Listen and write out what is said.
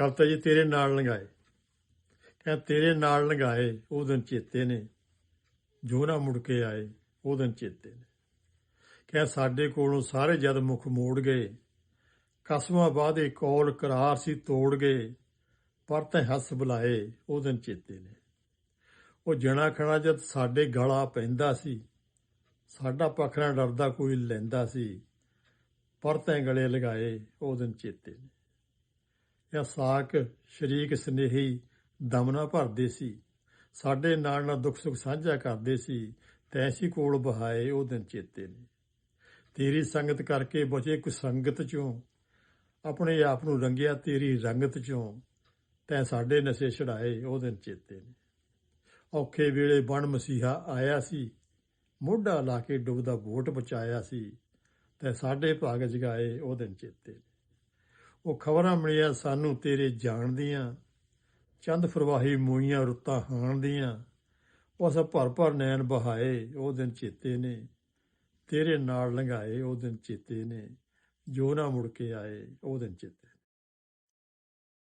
ਕਵਤਾ ਜੀ ਤੇਰੇ ਨਾਲ ਲੰਘਾਏ। ਕਹਿੰਦਾ ਤੇਰੇ ਨਾਲ ਲੰਘਾਏ, ਉਹ ਦਿਨ ਚੇਤੇ ਨੇ। ਜੋ ਨਾ ਮੁੜ ਕੇ ਆਏ, ਉਹ ਦਿਨ ਚੇਤੇ ਨੇ। ਕਹਿੰਦਾ ਸਾਡੇ ਕੋਲੋਂ ਸਾਰੇ ਜਦ ਮੁਖ ਮੋੜ ਗਏ, ਕਸਮਾਂ ਵਾਦੇ ਕੌਲ ਕਰਾਰ ਸੀ ਤੋੜ ਗਏ, ਪਰ ਤੈ ਹੱਸ ਬੁਲਾਏ, ਉਹ ਦਿਨ ਚੇਤੇ ਨੇ। ਉਹ ਜਣਾ ਖਣਾ ਜਦ ਸਾਡੇ ਗਲਾ ਪੈਂਦਾ ਸੀ, ਸਾਡਾ ਪਖਰਾ ਡਰਦਾ ਕੋਈ ਲੈਂਦਾ ਸੀ, ਪਰ ਤੈ ਗਲੇ ਲਗਾਏ, ਉਹ ਦਿਨ ਚੇਤੇ ਨੇ। ਜਾਂ ਸਾਕ ਸ਼ਰੀਕ ਸਨੇਹੀ ਦਮਨਾ ਭਰਦੇ ਸੀ। ਸਾਡੇ ਨਾਲ ਨਾਲ ਦੁੱਖ ਸੁੱਖ ਸਾਂਝਾ ਕਰਦੇ ਸੀ ਤੈਸੀ ਕੋਲ ਬਹਾਏ ਉਹ ਦਿਨ ਚੇਤੇ ਨੇ। ਤੇਰੀ ਸੰਗਤ ਕਰਕੇ ਬਚੇ ਕੁ ਸੰਗਤ ਚੋਂ, ਆਪਣੇ ਆਪ ਨੂੰ ਰੰਗਿਆ ਤੇਰੀ ਰੰਗਤ ਚੋਂ, ਤੈਂ ਸਾਡੇ ਨਸ਼ੇ ਛੜਾਏ ਉਹ ਦਿਨ ਚੇਤੇ ਨੇ। ਔਖੇ ਵੇਲੇ ਬਣ ਮਸੀਹਾ ਆਇਆ ਸੀ, ਮੋਢਾ ਲਾ ਕੇ ਡੁੱਬਦਾ ਬੋਟ ਬਚਾਇਆ ਸੀ, ਤੈਂ ਸਾਡੇ ਭਾਗ ਜਗਾਏ ਉਹ ਦਿਨ ਚੇਤੇ ਨੇ। ਉਹ ਖਬਰਾਂ ਮਿਲੀਆਂ ਸਾਨੂੰ ਤੇਰੇ ਜਾਣ ਦੀਆਂ। ਚੰਦ ਫਰਵਾਹੀ ਮੋਈਆਂ ਰੁੱਤਾਂ ਹਾਣ ਦੀਆਂ। ਉਸ ਭਰ ਭਰ ਨੈਣ ਬਹਾਏ ਉਹ ਦਿਨ ਚੇਤੇ ਨੇ। ਤੇਰੇ ਨਾਲ ਲੰਘਾਏ ਉਹ ਦਿਨ ਚੇਤੇ ਨੇ। ਜੋ ਨਾ ਮੁੜ ਕੇ ਆਏ ਉਹ ਦਿਨ ਚੇਤੇ ਨੇ।